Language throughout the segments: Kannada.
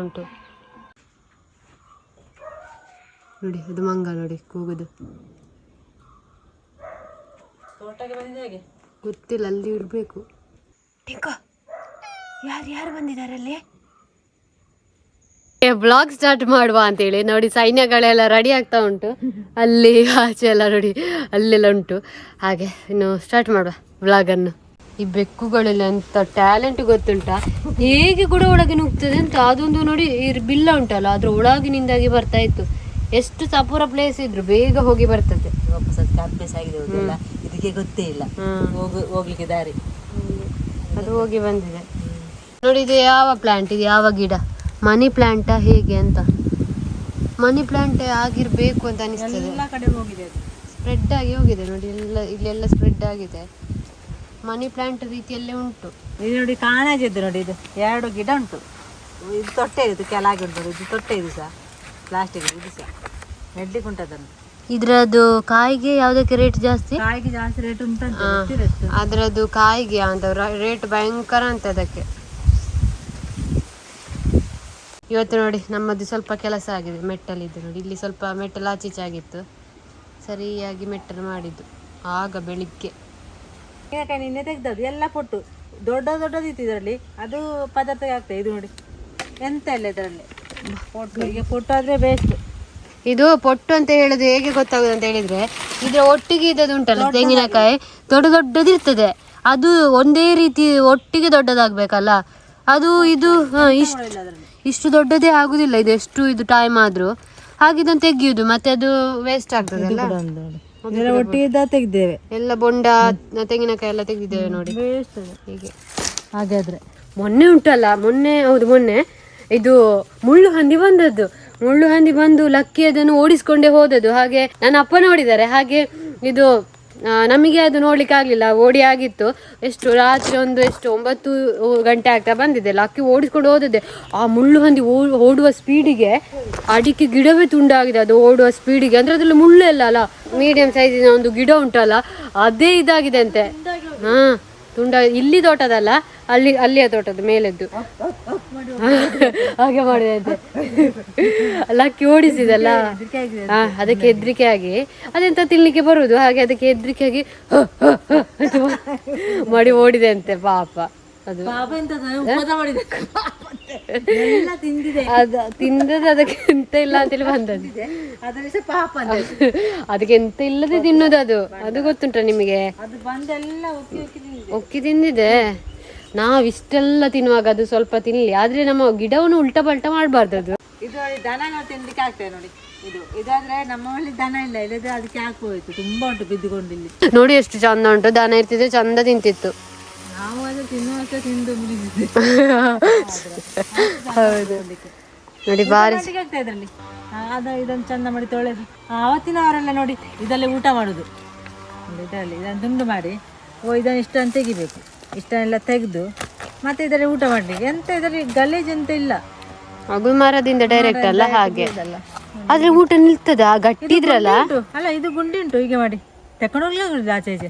ಉಂಟು. ನೋಡಿ ಅದು ಮಂಗ ನೋಡಿ ಕೂಗುದು. ತೋಟಕ್ಕೆ ಬಂದಿದೆ ಹೇಗೆ? ಗೊತ್ತಿಲ್ಲ ಅಲ್ಲಿ ಇರಬೇಕು. ಯಾರು ಯಾರು ಬಂದಿದ್ದಾರೆ ಅಲ್ಲಿ? ಬ್ಲಾಗ್ ಸ್ಟಾರ್ಟ್ ಮಾಡುವ ಅಂತೇಳಿ ನೋಡಿ ಸೈನ್ಯಗಳೆಲ್ಲ ರೆಡಿ ಆಗ್ತಾ ಉಂಟು. ಅಲ್ಲಿ ಆಚೆ ಎಲ್ಲ ನೋಡಿ ಅಲ್ಲೆಲ್ಲ ಉಂಟು. ಹಾಗೆ ಇನ್ನು ಸ್ಟಾರ್ಟ್ ಮಾಡುವ ಬ್ಲಾಗನ್ನು ಈ ಬೆಕ್ಕುಗಳೆಲ್ಲ ಅಂತ ಟ್ಯಾಲೆಂಟ್ ಗೊತ್ತುಂಟಾ? ಹೇಗೆ ಕೂಡ ಒಳಗೆ ನುಗ್ತದೆ ಅಂತ ಅದೊಂದು ನೋಡಿ ಈ ಬಿಲ್ಲ ಉಂಟಲ್ಲ ಅದ್ರ ಒಳಗಿನಿಂದಾಗಿ ಬರ್ತಾ ಇತ್ತು. ಎಷ್ಟು ಸಪೂರ ಪ್ಲೇಸ್ ಇದ್ರು ಬೇಗ ಹೋಗಿ ಬರ್ತದೆ. ವಾಪಸ್ ಅದಕ್ಕೆ ಅಭ್ಯಾಸ ಆಗಿದೆ ಹೋಗಿಲ್ಲ ಇದಕ್ಕೆ ಗೊತ್ತೇ ಇಲ್ಲ. ಹೋಗ್ಲಿಕ್ಕೆ ದಾರಿ. ಅದು ಹೋಗಿ ಬಂದಿದೆ. ನೋಡಿ ಇದು ಯಾವ ಪ್ಲಾಂಟ್ ಇದು ಯಾವ ಗಿಡ? ಮನಿ ಪ್ಲಾಂಟಾ ಹೇಗೆ ಅಂತ? ಮನಿ ಪ್ಲಾಂಟ್ ಆಗಿರ್ಬೇಕು ಅಂತ ಅನಿಸ್ತದೆ. ಎಲ್ಲ ಕಡೆ ಹೋಗಿದೆ ಸ್ಪ್ರೆಡ್ ಆಗಿ ಹೋಗಿದೆ ನೋಡಿ ಎಲ್ಲ ಇಲ್ಲೆಲ್ಲ ಸ್ಪ್ರೆಡ್ ಆಗಿದೆ. ಮನಿ ಪ್ಲಾಂಟ್ ರೀತಿಯಲ್ಲೇ ಉಂಟು. ಇದು ನೋಡಿ ಕಾಣಾಜಿದ್ದು ನೋಡಿ ಇದು. ಎರಡು ಗಿಡ ಉಂಟು. ಇದು ತೊಟ್ಟೆ ಇದು ಕೆಳಗೆ ಉಂಟು ಇದು ತೊಟ್ಟೆ ಇದು ಸಹ. ಪ್ಲಾಸ್ಟಿಕ್ ಇದು ಸಹ. ನೆಡ್ಲಿಕ್ಕೆ ಉಂಟದನ್ನು ಇದ್ರದ್ದು ಕಾಯಿಗೆ ಯಾವುದಕ್ಕೆ ರೇಟ್ ಜಾಸ್ತಿ? ಕಾಯಿಗೆ ಜಾಸ್ತಿ ರೇಟ್ ಉಂಟು ಅದರದ್ದು ಕಾಯಿಗೆ ಅಂತ ರೇಟ್ ಭಯಂಕರ ಅಂತ ಅದಕ್ಕೆ. ಇವತ್ತು ನೋಡಿ ನಮ್ಮದು ಸ್ವಲ್ಪ ಕೆಲಸ ಆಗಿದೆ ಮೆಟ್ಟಲಿದ್ದು ನೋಡಿ. ಇಲ್ಲಿ ಸ್ವಲ್ಪ ಮೆಟ್ಟಲು ಆಚೀಚೆ ಆಗಿತ್ತು. ಸರಿಯಾಗಿ ಮೆಟ್ಟಲು ಮಾಡಿದ್ದು. ಆಗ ಬೆಳಿಗ್ಗೆ. ತೆಂಗಿನಕಾಯಿ ನಿನ್ನೆ ತೆಗ್ದದ್ದು ಎಲ್ಲ ಪೊಟ್ಟು. ದೊಡ್ಡ ದೊಡ್ಡದಿತ್ತು ಇದರಲ್ಲಿ. ಅದು ಪದಾರ್ಥ ಆಗ್ತದೆ ಇದು ನೋಡಿ. ಎಂತ ಇಲ್ಲ ಇದರಲ್ಲಿ? ಪೊಟ್ಟು. ಈಗ ಪೊಟ್ಟು ಆದ್ರೆ ಬೇಸ್ಟ್ ಇದು ಪೊಟ್ಟು ಅಂತ ಹೇಳುದು ಹೇಗೆ ಗೊತ್ತಾಗುದು ಅಂತ ಹೇಳಿದ್ರೆ ಇದ್ರ ಒಟ್ಟಿಗೆ ಇದ್ದದ್ದು ಉಂಟಲ್ಲ ತೆಂಗಿನಕಾಯಿ. ದೊಡ್ಡ ದೊಡ್ಡದಿರ್ತದೆ ಅದು ಒಂದೇ ರೀತಿ ಒಟ್ಟಿಗೆ ದೊಡ್ಡದಾಗಬೇಕಲ್ಲ. ಅದು ಇದು ಹ, ಇಷ್ಟು ಇಷ್ಟು ದೊಡ್ಡದೇ ಆಗುದಿಲ್ಲ. ಇದು ಎಷ್ಟು ಇದು ಟೈಮ್ ಆದ್ರೂ. ಹಾಗೆ ಇದನ್ನು ತೆಗಿಯುದು. ಮತ್ತೆ ಅದು ವೇಸ್ಟ್ ಆಗ್ತದಲ್ಲ. ಒಟ್ಟಿಗೆ ತೆಗ್ದೇವೆ. ಎಲ್ಲ ಬೊಂಡ ತೆಂಗಿನಕಾಯಿ ಎಲ್ಲ ತೆಗೆದಿದ್ದೇವೆ ನೋಡಿ. ಹೀಗೆ. ಹಾಗಾದ್ರೆ. ಮೊನ್ನೆ ಉಂಟಲ್ಲ ಮೊನ್ನೆ ಹೌದು ಮೊನ್ನೆ. ಇದು ಮುಳ್ಳು ಹಂದಿ ಬಂದದ್ದು. ಮುಳ್ಳು ಹಂದಿ ಬಂದು ಲಕ್ಕಿ ಅದನ್ನು ಓಡಿಸ್ಕೊಂಡೇ ಹೋದದ್ದು. ಹಾಗೆ ನನ್ನ ಅಪ್ಪ ನೋಡಿದ್ದಾರೆ. ಹಾಗೆ ಇದು ನಮಗೆ ಅದು ನೋಡ್ಲಿಕ್ಕೆ ಆಗಲಿಲ್ಲ ಓಡಿ ಆಗಿತ್ತು. ಎಷ್ಟು ರಾತ್ರಿ ಒಂದು ಎಷ್ಟು ಒಂಬತ್ತು ಗಂಟೆ ಆಗ್ತಾ ಬಂದಿದೆ ಅಕ್ಕಿ ಓಡಿಸ್ಕೊಂಡು ಹೋದದ್ದೆ. ಆ ಮುಳ್ಳು ಹಂದಿ ಓಡುವ ಸ್ಪೀಡಿಗೆ ಅಡಿಕೆ ಗಿಡವೇ ತುಂಡಾಗಿದೆ ಅದು ಓಡುವ ಸ್ಪೀಡಿಗೆ ಅಂದ್ರೆ ಅದರಲ್ಲಿ ಮುಳ್ಳು ಇಲ್ಲ ಅಲ್ಲ ಮೀಡಿಯಂ ಸೈಜಿನ ಒಂದು ಗಿಡ ಉಂಟಲ್ಲ ಅದೇ ಇದಾಗಿದೆ ಅಂತೆ. ಹಾ. ತುಂಡ ಇಲ್ಲಿ ತೋಟದಲ್ಲ ಅಲ್ಲಿ ಅಲ್ಲಿಯ ತೋಟದ ಮೇಲೆದ್ದು ಹಾಗೆ ಮಾಡಿದೆ ಲಕ್ಕಿ ಓಡಿಸಿದಲ್ಲ ಅದಕ್ಕೆ ಹೆದ್ರಿಕೆ ಆಗಿ ಅದೆಂತ ತಿನ್ಲಿಕ್ಕೆ ಬರುವುದು ಹಾಗೆ ಅದಕ್ಕೆ ಹೆದ್ರಿಕೆ ಆಗಿ ಮಾಡಿ ಓಡಿದೆ ಅಂತೆ ಪಾಪ ಅದು. ತಿಂದಿದೆ. ಅದ ತಿಂದದ್ದು ಅದಕ್ಕೆ ಎಂತ ಇಲ್ಲ ಅಂತೇಳಿ ಬಂದದ್ದು. ಅದಕ್ಕೆ ಎಂತ ಇಲ್ಲದೆ ತಿನ್ನೋದು ಅದು. ಅದು ಗೊತ್ತುಂಟ ನಿಮಗೆ? ತಿಂದಿದೆ. ಒಕ್ಕಿ ತಿಂದಿದೆ? ನಾವ್ ಇಷ್ಟೆಲ್ಲ ತಿನ್ನುವಾಗ ಅದು ಸ್ವಲ್ಪ ತಿನ್ಲಿ. ಆದ್ರೆ ನಮ್ಮ ಗಿಡವನ್ನು ಉಲ್ಟಾ ಪಲ್ಟಾ ಮಾಡಬಾರ್ದು ಅದು. ಇದು ದನ ನಾವು ತಿನ್ಲಿಕ್ಕೆ ಆಗ್ತದೆ ನೋಡಿ. ಇದು ಇದಾದ್ರೆ ನಮ್ಮ ಮನೇಲಿ ದನ ಇಲ್ಲ. ಇಲ್ಲದ್ರೆ ಅದಕ್ಕೆ ಹಾಕೋಯ್ತು ತುಂಬಾ ಉಂಟು ಬಿದ್ದುಕೊಂಡಿಲ್ಲಿ ನೋಡಿ ಎಷ್ಟು ಚಂದ ಉಂಟು. ದನ ಇರ್ತಿದ್ರೆ ಚಂದ ತಿಂತಿತ್ತು. ಹೌದು. ನೋಡಿ ಬಾರಿ ಇದರಲ್ಲಿ. ಅದ ಇದನ್ನು ಚಂದ ಮಾಡಿ ತೊಳೆದು ಅವತ್ತಿನವರೆಲ್ಲ ನೋಡಿ ಇದರಲ್ಲಿ ಊಟ ಮಾಡುದು. ಇದರಲ್ಲಿ ಇದನ್ನು ತುಂಡು ಮಾಡಿ ಓ ಇದನ್ನು ಇಷ್ಟನ್ನು ತೆಗಿಬೇಕು. ಇಷ್ಟನ್ನೆಲ್ಲ ತೆಗೆದು ಮತ್ತೆ ಇದರಲ್ಲಿ ಊಟ ಮಾಡಲಿಕ್ಕೆ ಎಂತ ಇದರಲ್ಲಿ ಗಲೀಜ್ ಎಂತ ಇಲ್ಲ. ಮಗು ಮರದಿಂದ ಡೈರೆಕ್ಟ್ ಅಲ್ಲ ಹಾಗೆ. ಆದ್ರೆ ಊಟ ನಿಲ್ತದ ಗಟ್ಟಿ ಇದ್ರಲ್ಲ ಅಲ್ಲ ಇದು ಗುಂಡಿ ಉಂಟು. ಹೀಗೆ ಮಾಡಿ. ತಕೊಂಡೋಗ್ಲಿ ಆಚೆ ಈಚೆ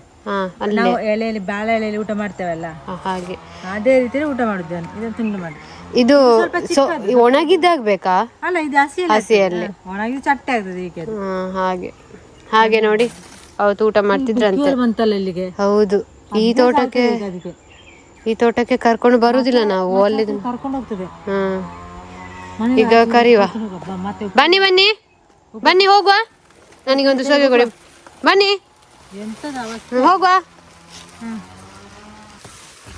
ನಾವು ಎಲೆಯಲ್ಲಿ ಬಾಳೆ ಎಲೆಯಲ್ಲಿ ಊಟ ಮಾಡ್ತೇವಲ್ಲ? ಹಾಗೆ. ಅದೇ ರೀತಿಯಲ್ಲಿ ಊಟ ಮಾಡುದು ಇದನ್ನು ತುಂಡು ಮಾಡಿ. ಇದು ಒಣಗಿದ್ದಾಗ್ಬೇಕಾ? ಅಲ್ಲ ಇದು ಹಸಿ ಹಸಿಯಲ್ಲಿ. ಒಣಗಿದ ಚಟ್ಟೆ ಆಗ್ತದೆ ಹೀಗೆ. ಹಾಗೆ. ಹಾಗೆ ನೋಡಿ ಅವತ್ತು ಊಟ ಮಾಡ್ತಿದ್ರಂತೆ. ಬಂತಲ್ಲ ಇಲ್ಲಿಗೆ? ಹೌದು. ಈ ತೋಟಕ್ಕೆ ಈ ತೋಟಕ್ಕೆ ಕರ್ಕೊಂಡು ಬರುದಿಲ್ಲ ನಾವು ಅಲ್ಲಿ ಕರ್ಕೊಂಡು ಹೋಗ್ತದೆ. ಈಗ ಕರಿವಾ ಬನ್ನಿ ಬನ್ನಿ. ಬನ್ನಿ ಹೋಗುವ. ನನಗೊಂದು ಸೋಗೆ ಕೊಡಿ. ಬನ್ನಿ. ಹೋಗುವ.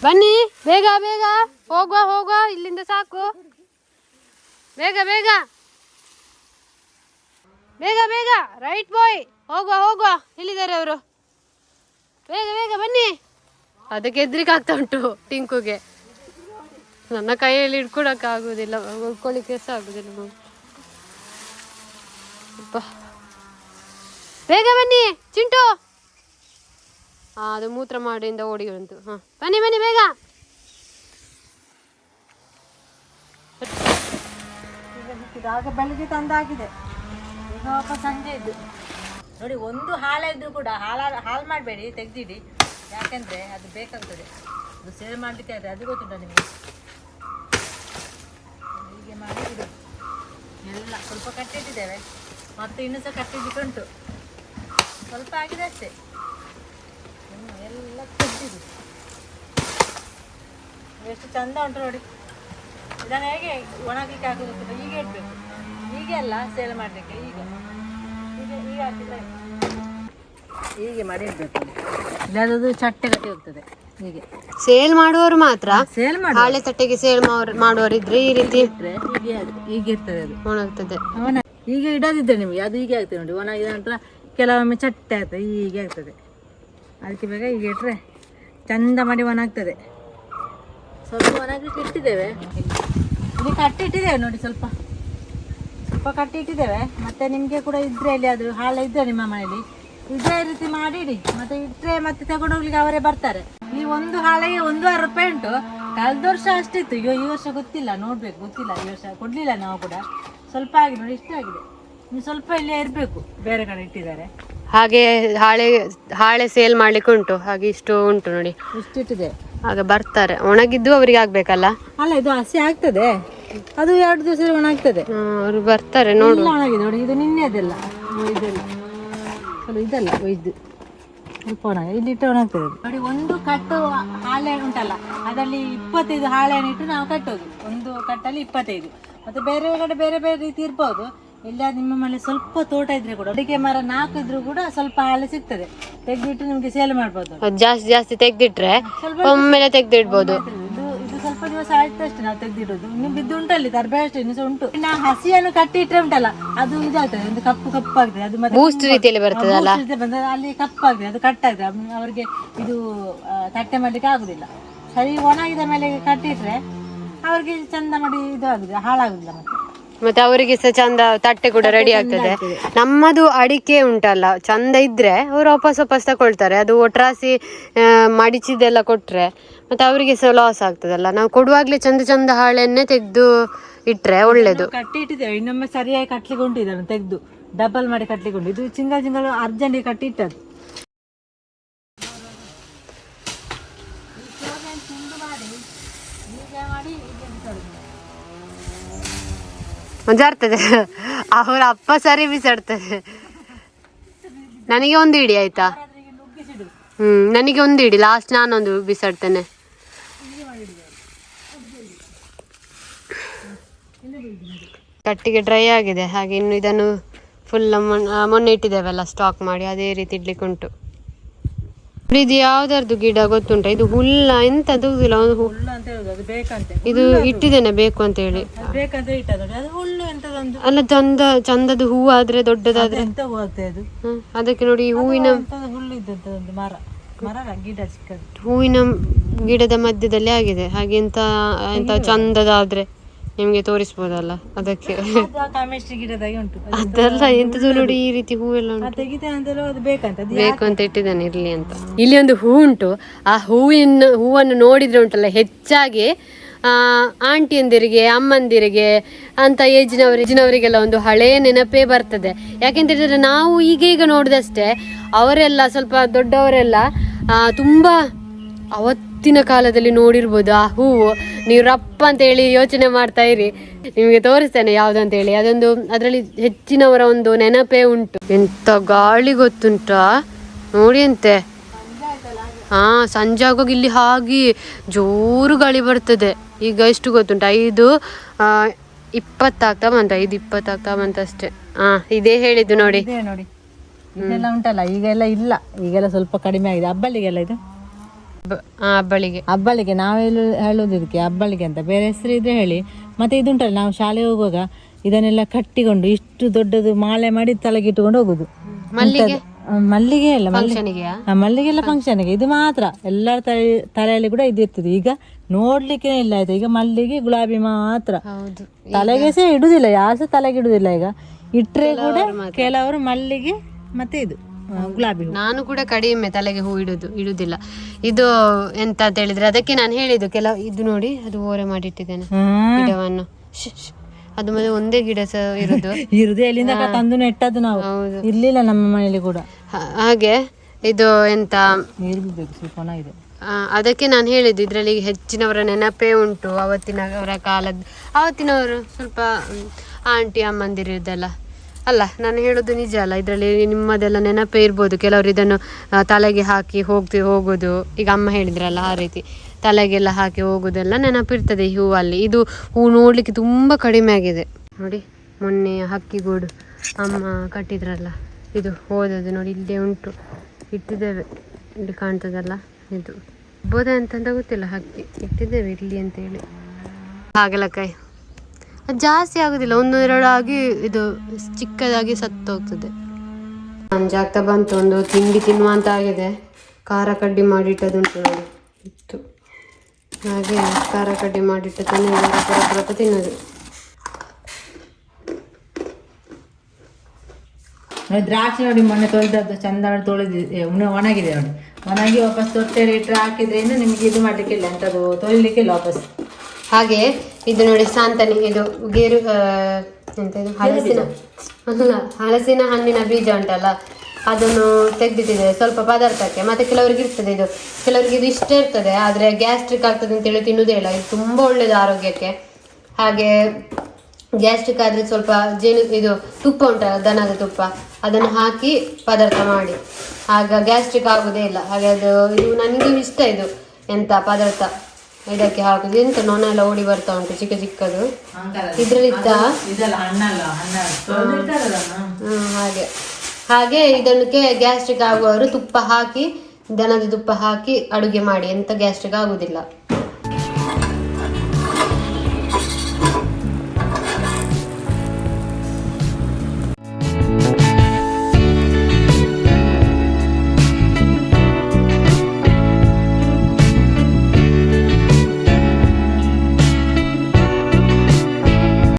ಬನ್ನಿ ಬೇಗ ಬೇಗ. ಹೋಗುವ ಹೋಗುವ. ಇಲ್ಲಿಂದ ಸಾಕು. ಬೇಗ ಬೇಗ. ಬೇಗ ಬೇಗ. ರೈಟ್ ಬಾಯ್ ಹೋಗುವ ಹೋಗುವ. ಇಲ್ಲಿದ್ದಾರೆ ಅವರು? ಬೇಗ ಬೇಗ ಬನ್ನಿ. ಅದಕ್ಕೆ ಹೆದ್ರಿಕೆ ಆಗ್ತಾ ಉಂಟು ಟಿಂಕುಗೆ. ನನ್ನ ಕೈಯಲ್ಲಿ ಹಿಡ್ಕೊಳಕ್ಕೆ ಆಗುದಿಲ್ಲ ಉಳ್ಕೊಳ್ಳಿಕ್ಕೆ ಸಹ ಆಗುದಿಲ್ಲ. ಬೇಗ ಬನ್ನಿ. ಚಿಂಟು. ಹಾ ಅದು ಮೂತ್ರ ಮಾಡಿಂದ ಓಡಿ ಬಂತು ಹಾ. ಬನ್ನಿ ಬನ್ನಿ, ಬೇಗ. ಆಗ ಬೆಳಿಗ್ಗೆ ತಂದಾಗಿದೆ. ಸಂಜೆ ಇದ್ದು. ನೋಡಿ, ಒಂದು ಹಾಲ ಇದ್ರೂ ಕೂಡ ಹಾಲ, ಹಾಲು ಮಾಡಬೇಡಿ, ತೆಗ್ದಿಡಿ. ಯಾಕೆಂದ್ರೆ ಅದು ಬೇಕಾಗ್ತದೆ. ಅದು ಸೇಲ್ ಮಾಡ್ಲಿಕ್ಕೆ ಆದರೆ ಅದು ಗೊತ್ತುಂಟ ನಿಮಗೆ? ಹೀಗೆ ಮಾಡಿ ಎಲ್ಲ ಸ್ವಲ್ಪ ಕಟ್ಟಿಟ್ಟಿದ್ದೇವೆ. ಮತ್ತು ಇನ್ನೂ ಸಹ ಕಟ್ಟಿದ್ದಕ್ಕೆ ಉಂಟು. ಸ್ವಲ್ಪ ಆಗಿದೆ ಅಷ್ಟೇ. ಎಲ್ಲ ಕಟ್ಟಿದ್ದು ಎಷ್ಟು ಚಂದ ಉಂಟು ನೋಡಿ. ಇದನ್ನು ಹೇಗೆ ಒಣಗಲಿಕ್ಕೆ ಹಾಕೋದು ಗೊತ್ತಿಲ್ಲ ಹೀಗೆ ಇಡಬೇಕು. ಹೀಗೆ ಅಲ್ಲ ಸೇಲ್ ಮಾಡಲಿಕ್ಕೆ ಈಗ. ಹೀಗೆ ಈಗ ಹಾಕಿದ್ರೆ. ಹೀಗೆ ಮಾಡಿ ಇಡಬೇಕು. ಇಲ್ಲದದು ಚಟ್ಟೆ ಕಟ್ಟಿ ಹೋಗ್ತದೆ. ಹೀಗೆ. ಸೇಲ್ ಮಾಡುವವರು ಮಾತ್ರ ಸೇಲ್ ಮಾಡಿ ಹಾಳೆ ತಟ್ಟೆಗೆ ಸೇಲ್ ಮಾಡುವವರಿದ್ರೆ ಈ ರೀತಿ ಇಟ್ರೆ ಹೀಗೆ ಹೀಗೆ ಇರ್ತದೆ ಅದು. ಒಣಗ್ತದೆ. ಅವನ ಹೀಗೆ ಇಡದಿದ್ರೆ ನಿಮಗೆ ಅದು ಹೀಗೆ ಆಗ್ತದೆ ನೋಡಿ. ಒಣಗಿದ ನಂತರ ಕೆಲವೊಮ್ಮೆ ಚಟ್ಟೆ ಆಗ್ತದೆ ಹೀಗೆ ಆಗ್ತದೆ. ಅದಕ್ಕೆ ಬೇಗ ಈಗ ಇಟ್ಟರೆ ಚಂದ ಮಾಡಿ ಒಣಗ್ತದೆ. ಸ್ವಲ್ಪ ಒಣಗಲಿಕ್ಕೆ ಇಟ್ಟಿದ್ದೇವೆ. ಇಲ್ಲಿ ಕಟ್ಟಿ ಇಟ್ಟಿದ್ದೇವೆ ನೋಡಿ ಸ್ವಲ್ಪ. ಸ್ವಲ್ಪ ಕಟ್ಟಿ ಇಟ್ಟಿದ್ದೇವೆ. ಮತ್ತೆ ನಿಮಗೆ ಕೂಡ ಇದ್ರೆ ಇಲ್ಲಿ ಅದು ಹಾಳೆ ಇದ್ರೆ ನಿಮ್ಮ ಮನೆಯಲ್ಲಿ ಇದೇ ರೀತಿ ಮಾಡಿಡಿ. ಮತ್ತೆ ಇಟ್ಟರೆ ಮತ್ತೆ ತಗೊಂಡೋಗ್ಲಿಕ್ಕೆ ಅವರೇ ಬರ್ತಾರೆ. ಈ ಒಂದು ಹಾಳೆಗೆ ಒಂದೂವರೆ ರೂಪಾಯಿ ಉಂಟು. ಕಳೆದ ವರ್ಷ ಅಷ್ಟಿತ್ತು. ಅಯ್ಯೋ ಈ ವರ್ಷ ಗೊತ್ತಿಲ್ಲ. ನೋಡ್ಬೇಕು. ಗೊತ್ತಿಲ್ಲ. ಈ ವರ್ಷ ಕೊಡ್ಲಿಲ್ಲ ನಾವು ಕೂಡ. ಸ್ವಲ್ಪ ಆಗಿದೆ ನೋಡಿ ಇಷ್ಟ ಆಗಿದೆ. ನೀವು ಸ್ವಲ್ಪ ಇಲ್ಲೇ ಇರಬೇಕು. ಬೇರೆ ಕಡೆ ಇಟ್ಟಿದ್ದಾರೆ. ಹಾಗೆ ಹಾಳೆ ಹಾಳೆ ಸೇಲ್ ಮಾಡ್ಲಿಕ್ಕೆ ಉಂಟು. ಹಾಗೆ ಇಷ್ಟು ಉಂಟು ನೋಡಿ. ಇಷ್ಟು ಇಟ್ಟಿದೆ ಆಗ ಬರ್ತಾರೆ. ಒಣಗಿದ್ದು ಅವರಿಗೆ ಆಗ್ಬೇಕಲ್ಲ? ಅಲ್ಲ ಇದು ಹಸಿ ಆಗ್ತದೆ. ಅದು ಎರಡು ದಿವಸ ಒಣಗ್ತದೆ ಅವರು ಬರ್ತಾರೆ ನೋಡಿ. ಇಲ್ಲ ಒಣಗಿದೆ ನೋಡಿ ಇದು ನಿನ್ನೆದೆಲ್ಲ ಇದೆಲ್ಲ. ಅದು ಇದಲ್ಲ ಇದು. ಸ್ವಲ್ಪ ಒಣಗ ಇಲ್ಲಿಟ್ಟು ಒಣಗ್ತದೆ ನೋಡಿ ಒಂದು ಕಟ್ಟು ಹಾಳೆ ಉಂಟಲ್ಲ ಅದರಲ್ಲಿ ಇಪ್ಪತ್ತೈದು ಹಾಳೆ ಇಟ್ಟು ನಾವು ಕಟ್ಟೋದು. ಒಂದು ಕಟ್ಟಲ್ಲಿ ಇಪ್ಪತ್ತೈದು. ಮತ್ತೆ ಬೇರೆ ಕಡೆ ಬೇರೆ ಬೇರೆ ರೀತಿ ಇರ್ಬೋದು. ಇಲ್ಲ ನಿಮ್ಮ ಮನೆ ಸ್ವಲ್ಪ ತೋಟ ಇದ್ರೆ ಕೂಡ ಅಡಿಕೆ ಮರ ನಾಲ್ಕು ಇದ್ರೂ ಕೂಡ ಸ್ವಲ್ಪ ಹಾಲು ಸಿಗ್ತದೆ. ತೆಗೆದಿಟ್ಟು ನಿಮ್ಗೆ ಸೇಲ್ ಮಾಡ್ಬೋದು. ಅದ್ ಜಾಸ್ತಿ ಜಾಸ್ತಿ ತೆಗ್ದಿಟ್ರೆ ಒಮ್ಮೆಲೆ ತೆಗ್ದಿಡ್ಬೋದು. ಇದು ಇದು ಸ್ವಲ್ಪ ದಿವಸ ಆಯ್ತು ಅಷ್ಟೇ ನಾವು ತೆಗ್ದಿಡೋದು. ಇನ್ನು ಬಿದ್ದು ಉಂಟಲ್ಲಿ ತರಬೇ ಅಷ್ಟೇ ಇನ್ನು ಸಹ ಉಂಟು. ಇನ್ನು ಹಸಿಯನ್ನು ಕಟ್ಟಿಟ್ರೆ ಉಂಟಲ್ಲ ಅದು ಇದಾಗ್ತದೆ ಒಂದು ಕಪ್ಪು ಕಪ್ಪು ಆಗ್ತದೆ ಅದು ಮತ್ತೆ ಬೂಸ್ಟ್ ರೀತಿಯಲ್ಲಿ ಬರ್ತದೆ ಬೂಸ್ಟ್ ಇರ್ತದೆ ಬಂದ್ರೆ ಅಲ್ಲಿ ಕಪ್ಪಾಗ್ತದೆ ಅದು ಕಟ್ಟಾಗ್ತದೆ ಅಮ್- ಅವರಿಗೆ ಇದು ಆ, ತಟ್ಟೆ ಮಾಡ್ಲಿಕ್ಕೆ ಆಗುದಿಲ್ಲ. ಸರಿ ಒಣಗಿದ ಮೇಲೆ ಕಟ್ಟಿಟ್ರೆ ಅವ್ರಿಗೆ ಚಂದ ಮಾಡಿ ಇದು ಆಗುದಿಲ್ಲ ಹಾಳಾಗುದಿಲ್ಲ ಮತ್ತೆ. ಮತ್ತೆ ಅವರಿಗೆ ಸಹ ಚಂದ ತಟ್ಟೆ ಕೂಡ ರೆಡಿ ಆಗ್ತದೆ. ನಮ್ಮದು ಅಡಿಕೆ ಉಂಟಲ್ಲ ಚಂದ ಇದ್ರೆ ಅವರು ವಾಪಸ್ ವಾಪಸ್ ತಕೊಳ್ತಾರೆ ಅದು ಒಟ್ರಾಸಿ ಮಡಿಚಿದೆಲ್ಲ ಕೊಟ್ರೆ ಮತ್ತೆ ಅವರಿಗೆ ಸಹ ಲಾಸ್ ಆಗ್ತದಲ್ಲ. ನಾವು ಕೊಡುವಾಗ್ಲೇ ಚಂದ ಚಂದ ಹಾಳೆನ್ನೇ ತೆಗೆದು ಇಟ್ರೆ ಒಳ್ಳೇದು. ಕಟ್ಟಿ ಇಟ್ಟಿದ್ದೇವೆ ಇನ್ನೊಮ್ಮೆ ಸರಿಯಾಗಿ ಕಟ್ಲಿಕ್ಕೆ ಉಂಟು ಇದನ್ನು ತೆಗೆದು. ಡಬಲ್ ಮಾಡಿ ಕಟ್ಲಿಕ್ಕೆ ಉಂಟು ಇದು ಚಿಂಗಲ್ ಚಿಂಗಲ್ ಅರ್ಜೆಂಟಿಗೆ ಕಟ್ಟಿ ಇಟ್ಟದ್ದು ಜಾರ್ತದೆ ಅವರ ಅಪ್ಪ ಸರಿ ಬಿಸಾಡ್ತದೆ ನನಗೆ ಒಂದು ಇಡಿ ಆಯ್ತಾ? ಹ್ಮ್, ನನಗೆ ಒಂದು ಇಡಿ ಲಾಸ್ಟ್ ನಾನೊಂದು ಬಿಸಾಡ್ತೇನೆ ಕಟ್ಟಿಗೆ ಡ್ರೈ ಆಗಿದೆ, ಹಾಗೆ ಇನ್ನು ಇದನ್ನು ಫುಲ್ ಮೊನ್ನೆ ಇಟ್ಟಿದ್ದೇವಲ್ಲ ಸ್ಟಾಕ್ ಮಾಡಿ, ಅದೇ ರೀತಿ ಇಡ್ಲಿಕ್ಕೆ ಉಂಟು ಇದು ಯಾವ್ದಾರ್ದು ಗಿಡ ಗೊತ್ತುಂಟ? ಇದು ಹುಲ್ಲ ಎಂತ ಇಲ್ಲ ಒಂದು ಹು- ಹುಲ್ಲು ಅಂತ ಹೇಳುದು ಅದು ಬೇಕಂತೆ. ಇದು ಇಟ್ಟಿದ್ದೇನೆ ಬೇಕು ಅಂತ ಹೇಳಿ. ಅದು ಬೇಕಂತ ಇಟ್ಟದ್ದು ನೋಡಿ ಅದು ಹುಲ್ಲು ಎಂತದೊಂದು? ಅಲ್ಲ ಚಂದ ಚಂದದ ಹೂ ಆದ್ರೆ ದೊಡ್ಡದಾದ್ರೆ? ಎಂತ ಹೂ ಆಗ್ತದೆ ಅದು? ಹ್ಮ್, ಅದಕ್ಕೆ ನೋಡಿ ಈ ಹೂವಿನ ಎಂತದು ಹುಲ್ಲು ಇದ್ದಂತದೊಂದು ಮರ. ಮರ ಅಲ್ಲ, ಗಿಡ ಚಿಕ್ಕದು. ಹೂವಿನ ಗಿಡದ ಮಧ್ಯದಲ್ಲಿ ಆಗಿದೆ. ಹಾಗೆ ಎಂತ ಎಂತ ಚಂದದಾದ್ರೆ? ನಿಮ್ಗೆ ತೋರಿಸ್ಬೋದಲ್ಲ? ಅದಕ್ಕೆ. ಅದೆಲ್ಲ ಎಂತದು ನೋಡಿ ಈ ರೀತಿ ಹೂವೆಲ್ಲ ಉಂಟು. ಬೇಕು ಅಂತ ಇಟ್ಟಿದ್ದಾನೆ ಇರ್ಲಿ ಅಂತ. ಇಲ್ಲಿ ಒಂದು ಹೂ ಉಂಟು. ಆ ಹೂವಿನ ಹೂವನ್ನು ನೋಡಿದ್ರೆ ಉಂಟಲ್ಲ ಹೆಚ್ಚಾಗಿ ಆ ಆಂಟಿಯಂದಿರಿಗೆ ಅಮ್ಮಂದಿರಿಗೆ ಅಂತ ಏಜಿನವರು ಏಜಿನವರಿಗೆಲ್ಲ ಒಂದು ಹಳೆಯ ನೆನಪೇ ಬರ್ತದೆ. ಯಾಕೆಂತ ಹೇಳಿದ್ರೆ ನಾವು ಈಗೀಗ ಈಗ ನೋಡಿದಷ್ಟೇ ಅವರೆಲ್ಲ ಸ್ವಲ್ಪ ದೊಡ್ಡವರೆಲ್ಲ ತುಂಬ ತುಂಬಾ ಅವತ್ತಿನ ಕಾಲದಲ್ಲಿ ನೋಡಿರ್ಬೋದು. ಆ ಹೂವು ನೀವು ರಪ್ಪ ಅಂತ ಹೇಳಿ ಯೋಚನೆ ಮಾಡ್ತಾ ಇರಿ. ನಿಮಗೆ ತೋರಿಸ್ತೇನೆ ಹೇಳಿ ಅದೊಂದು, ಅದರಲ್ಲಿ ಹೆಚ್ಚಿನವರ ಒಂದು ನೆನಪೇ ಉಂಟು. ಎಂತ ಗಾಳಿ ಗೊತ್ತುಂಟಾ? ನೋಡಿ ಅಂತೆ. ಹಾ, ಸಂಜೆ ಆಗುವಾಗ ಇಲ್ಲಿ ಹಾಗೆ ಜೋರು ಗಾಳಿ ಬರ್ತದೆ. ಈಗ ಎಷ್ಟು ಗೊತ್ತುಂಟು? ಐದು ಇಪ್ಪತ್ತಾಗ್ತಾ ಬಂತ. ಐದು ಇಪ್ಪತ್ತಾಗ್ತಾ ಬಂತ ಅಷ್ಟೇ. ಹಾ, ಇದೇ ಹೇಳಿದ್ದು ನೋಡಿ. ನೋಡಿ. ಉಂಟಲ್ಲ, ಈಗೆಲ್ಲ ಇಲ್ಲ. ಈಗೆಲ್ಲ ಸ್ವಲ್ಪ ಕಡಿಮೆ ಆಗಿದೆ. ಹಬ್ಬಳಿಗೆಲ್ಲ ಇದು? ಹಬ್ಬಳಿಗೆ. ಹಬ್ಬಳಿಗೆ ನಾವು ಹೇಳು ಹೇಳೋದು ಇದಕ್ಕೆ ಹಬ್ಬಳಿಗೆ ಅಂತ. ಬೇರೆ ಹೆಸರು ಇದ್ರೆ ಹೇಳಿ. ಮತ್ತೆ ಇದುಂಟಲ್ಲ ನಾವು ಶಾಲೆ ಹೋಗುವಾಗ ಇದನ್ನೆಲ್ಲ ಕಟ್ಟಿಕೊಂಡು ಇಷ್ಟು ದೊಡ್ಡದು ಮಾಲೆ ಮಾಡಿ ತಲೆಗೆ ಇಟ್ಟುಕೊಂಡು ಹೋಗುದು ಮಲ್ಲಿಗೆ? ಮಲ್ಲಿಗೆ ಅಲ್ಲ ಮಲ್ಲಿಗೆ. ಎಲ್ಲ ಆ, ಮಲ್ಲಿಗೆಲ್ಲ ಫಂಕ್ಷನ್ಗೆ ಇದು ಮಾತ್ರ. ಎಲ್ಲರ ತಲೆ ತಲೆಯಲ್ಲಿ ಕೂಡ ಇದು ಇರ್ತದೆ. ಈಗ ನೋಡ್ಲಿಕ್ಕೆ ಇಲ್ಲ ಆಯ್ತು. ಈಗ ಮಲ್ಲಿಗೆ ಗುಲಾಬಿ ಮಾತ್ರ. ತಲೆಗೆ ಸಹ ಇಡುದಿಲ್ಲ. ಯಾರು ಸಹ ತಲೆಗೆ ಇಡುದಿಲ್ಲ ಈಗ. ಇಟ್ರೆ ಕೂಡ ಕೆಲವರು ಮಲ್ಲಿಗೆ ಮತ್ತೆ ಇದು. ಗುಲಾಬಿ ನಾನು ಕೂಡ ಕಡಿಮೆ ತಲೆಗೆ ಹೂ ಇಡುದು ಇಡುದಿಲ್ಲ. ಇದು ಎಂತ ಅಂತ ಹೇಳಿದ್ರೆ ಅದಕ್ಕೆ ನಾನು ಹೇಳಿದ್ದು ಕೆಲವು ಇದು ನೋಡಿ ಅದು ಓರೆ ಮಾಡಿಟ್ಟಿದ್ದೇನೆ. ಗಿಡವನ್ನು. ಅದು ಮತ್ತೆ ಒಂದೇ ಗಿಡ ಸಹ ಇರುದು. ಇರುದು ಎಲ್ಲಿಂದ ತಂದು ನೆಟ್ಟದ್ದು ನಾವು. ಇರ್ಲಿಲ್ಲ ನಮ್ಮ ಮನೆಯಲ್ಲಿ ಕೂಡ. ಹಾಗೆ ಇದು ಎಂತ? ಒಣಗಿದೆ ಅದಕ್ಕೆ ನಾನು ಹೇಳಿದ್ದು ಇದರಲ್ಲಿ ಹೆಚ್ಚಿನವರ ನೆನಪೇ ಉಂಟು. ಅವತ್ತಿನವರ ಕಾಲದ ಅವತ್ತಿನವರು ಸ್ವಲ್ಪ ಆಂಟಿ ಅಮ್ಮಂದಿರಿದ್ದಲ್ಲ ಅಲ್ಲ, ನಾನು ಹೇಳೋದು ನಿಜ ಅಲ್ಲ. ಇದರಲ್ಲಿ ನಿಮ್ಮದೆಲ್ಲ ನೆನಪೇ ಇರ್ಬೋದು. ಕೆಲವರು ಇದನ್ನು ತಲೆಗೆ ಹಾಕಿ ಹೋಗ್ತಿ, ಹೋಗೋದು. ಈಗ ಅಮ್ಮ ಹೇಳಿದ್ರಲ್ಲ ಆ ರೀತಿ. ತಲೆಗೆಲ್ಲ ಹಾಕಿ ಹೋಗೋದೆಲ್ಲ ನೆನಪಿರ್ತದೆ ಈ ಹೂವಲ್ಲಿ. ಇದು ಹೂ ನೋಡಲಿಕ್ಕೆ ತುಂಬ ಕಡಿಮೆ ಆಗಿದೆ. ನೋಡಿ, ಮೊನ್ನೆ ಹಕ್ಕಿಗೂಡು ಅಮ್ಮ ಕಟ್ಟಿದ್ರಲ್ಲ. ಇದು ಹೋದದ್ದು ನೋಡಿ, ಇಲ್ಲೇ ಉಂಟು. ಇಟ್ಟಿದ್ದೇವೆ. ಇಲ್ಲಿ ಕಾಣ್ತದಲ್ಲ ಇದು. ಬೋಧ ಅಂತಂತ ಗೊತ್ತಿಲ್ಲ, ಹಕ್ಕಿ ಇಟ್ಟಿದ್ದೇವೆ ಇಲ್ಲಿ ಅಂತ ಹೇಳಿ ಹಾಗಲಕಾಯಿ ಅದು ಜಾಸ್ತಿ ಆಗುದಿಲ್ಲ. ಒಂದು ಆಗಿ ಇದು ಚಿಕ್ಕದಾಗಿ ಸತ್ತು ಹೋಗ್ತದೆ ಸಂಜೆ ಆಗ್ತಾ ಬಂತು ಒಂದು ತಿಂಡಿ ತಿನ್ನುವಂತ ಆಗಿದೆ. ಖಾರ ಕಡ್ಡಿ ಮಾಡಿಟ್ಟದುಂಟು ನೋಡಿ. ಇತ್ತು. ಹಾಗೆ ಖಾರ ಕಡ್ಡಿ ಮಾಡಿಟ್ಟು ತಿನ್ನೋದು. ತಿನ್ನೋದು ದ್ರಾಕ್ಷಿ ನೋಡಿ ಮೊನ್ನೆ ತೊಳೆದದ್ದು ಚಂದ ತೊಳೆದಿ ಒಣಗಿದೆ ನೋಡಿ. ಒಣಗಿ ವಾಪಸ್ ತೊಟ್ಟೆ ಇಟ್ಟರೆ ಹಾಕಿದ್ರೆ ಇನ್ನು ನಿಮಗೆ ಇದು ಮಾಡ್ಲಿಕ್ಕಿಲ್ಲ ಎಂಥದ್ದು ತೊಳಿಲಿಕ್ಕಿಲ್ಲ ವಾಪಸ್. ಹಾಗೆ ಇದು ನೋಡಿ ಸಾಂತನಿ ಇದು ಗೇರು ಎಂತ ಇದು ಹಲಸಿನ ಅಲ್ಲ ಹಲಸಿನ ಹಣ್ಣಿನ ಬೀಜ ಉಂಟಲ್ಲ ಅದನ್ನು ತೆಗೆದಿಟ್ಟಿದ್ದೇವೆ ಸ್ವಲ್ಪ ಪದಾರ್ಥಕ್ಕೆ ಮತ್ತೆ ಕೆಲವರಿಗೆ ಇರ್ತದೆ ಇದು ಕೆಲವರಿಗೆ ಇದು ಇಷ್ಟ ಇರ್ತದೆ ಆದರೆ ಗ್ಯಾಸ್ಟ್ರಿಕ್ ಆಗ್ತದೆ ಅಂತೇಳಿ ತಿನ್ನುವುದೇ ಇಲ್ಲ ಇದು ತುಂಬ ಒಳ್ಳೆಯದು ಆರೋಗ್ಯಕ್ಕೆ. ಹಾಗೆ ಗ್ಯಾಸ್ಟ್ರಿಕ್ ಆದರೆ ಸ್ವಲ್ಪ ಜೇನು ಇದು ತುಪ್ಪ ಉಂಟಲ್ಲ ದನದ ತುಪ್ಪ ಅದನ್ನು ಹಾಕಿ ಪದಾರ್ಥ ಮಾಡಿ. ಆಗ ಗ್ಯಾಸ್ಟ್ರಿಕ್ ಆಗೋದೇ ಇಲ್ಲ ಹಾಗೆ ಅದು ಇದು ನನಗೆ ಇಷ್ಟ ಇದು ಎಂತ ಪದಾರ್ಥ. ಇದಕ್ಕೆ ಹಾಕುದು? ಎಂತ ನೊಣ ಎಲ್ಲ ಓಡಿ ಬರ್ತಾ ಉಂಟು ಚಿಕ್ಕ ಚಿಕ್ಕದು. ಇದ್ರಲ್ಲಿದ್ದ? ಹಾಗೆ. ಹಾಗೆ ಇದಕ್ಕೆ ಗ್ಯಾಸ್ಟ್ರಿಕ್ ಆಗುವವರು ತುಪ್ಪ ಹಾಕಿ ದನದ ತುಪ್ಪ ಹಾಕಿ ಅಡುಗೆ ಮಾಡಿ. ಎಂತ ಗ್ಯಾಸ್ಟ್ರಿಕ್ ಆಗುದಿಲ್ಲ.